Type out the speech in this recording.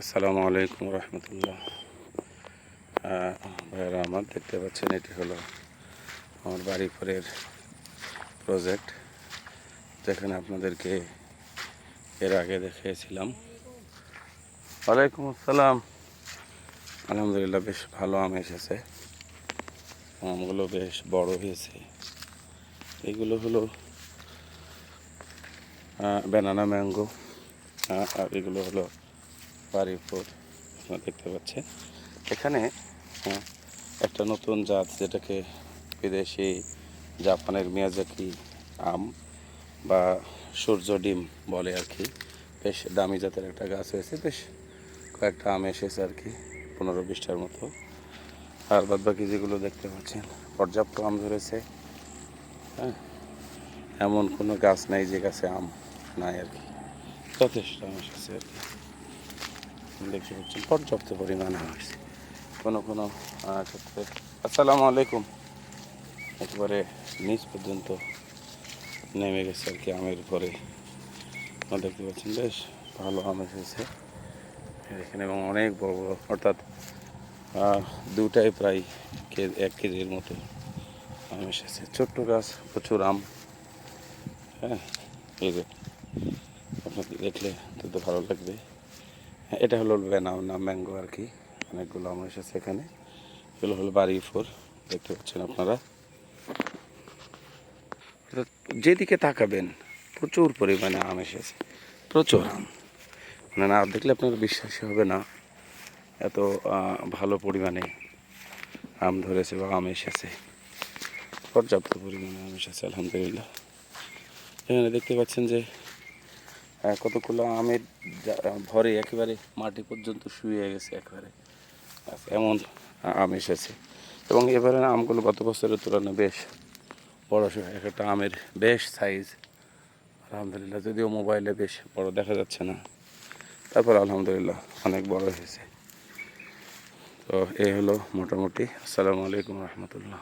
আসসালামু আলাইকুম রহমতুল্লাহ। ভাইয়েরা, আমার দেখতে পাচ্ছেন, এটি হলো আমার বাড়ি পরের প্রজেক্ট যেখানে আপনাদেরকে এর আগে দেখিয়েছিলাম। ওয়ালাইকুম আসসালাম। আলহামদুলিল্লাহ, বেশ ভালো আম এসেছে। আমগুলো বেশ বড় হয়েছে। এগুলো হলো ব্যানানা ম্যাঙ্গো আর এগুলো হলো বাড়িপুর আপনারা দেখতে পাচ্ছেন। এখানে আহ, একটা নতুন জাত যেটাকে বিদেশি জাপানের মিয়াজাকি আম বা সূর্য ডিম বলে আর কি। বেশ দামি জাতের একটা গাছ হয়েছে বেশ কয়েকটা আম এসেছে আর কি পনেরো বিশটার মতো। আর বাদ বাকি যেগুলো দেখতে পাচ্ছেন পর্যাপ্ত আম ধরেছে হ্যাঁ এমন কোনো গাছ নাই যে গাছে আম নাই আর কি। যথেষ্ট আম এসেছে আর কি। দেখতে পাচ্ছেন পর্যাপ্ত পরিমাণে হয়েছে কোনো কোনো ক্ষেত্রে আসসালামু আলাইকুম। একেবারে নিচ পর্যন্ত নেমে গেছে আর কি আমের পরে দেখতে পাচ্ছেন, বেশ ভালো আম এসেছে। এখানে এবং অনেক বড় বড়, অর্থাৎ দুটাই প্রায় এক কেজির মতো আম এসেছে। ছোট্ট গাছ, প্রচুর আম। হ্যাঁ এই যে, আপনাকে দেখলে তো ভালো লাগবে। এটা হলো বেনাম না ম্যাঙ্গো আর কি। অনেকগুলো আম এসেছে এখানে। এগুলো হলো বাড়ি ফোর দেখতে পাচ্ছেন আপনারা। যেদিকে তাকাবেন, প্রচুর পরিমাণে আম এসেছে। প্রচুর আম। মানে না, দেখলে আপনার বিশ্বাসই হবে না এত ভালো পরিমাণে আম ধরেছে বা আম এসেছে। পর্যাপ্ত পরিমাণে আম এসেছে, আলহামদুলিল্লাহ। এখানে দেখতে পাচ্ছেন যে কতগুলো আমের ভরে একেবারে মাটি পর্যন্ত শুয়ে গেছে একেবারে। এমন আম এসেছে। এবং এবারে আমগুলো গত বছরের তুলনায় বেশ বড়। এক একটা আমের বেশ সাইজ আলহামদুলিল্লাহ, যদিও মোবাইলে বেশ বড় দেখা যাচ্ছে না। তারপর আলহামদুলিল্লাহ অনেক বড় হয়েছে। তো এই হলো মোটামুটি। আসসালামু আলাইকুম রহমতুল্লাহ।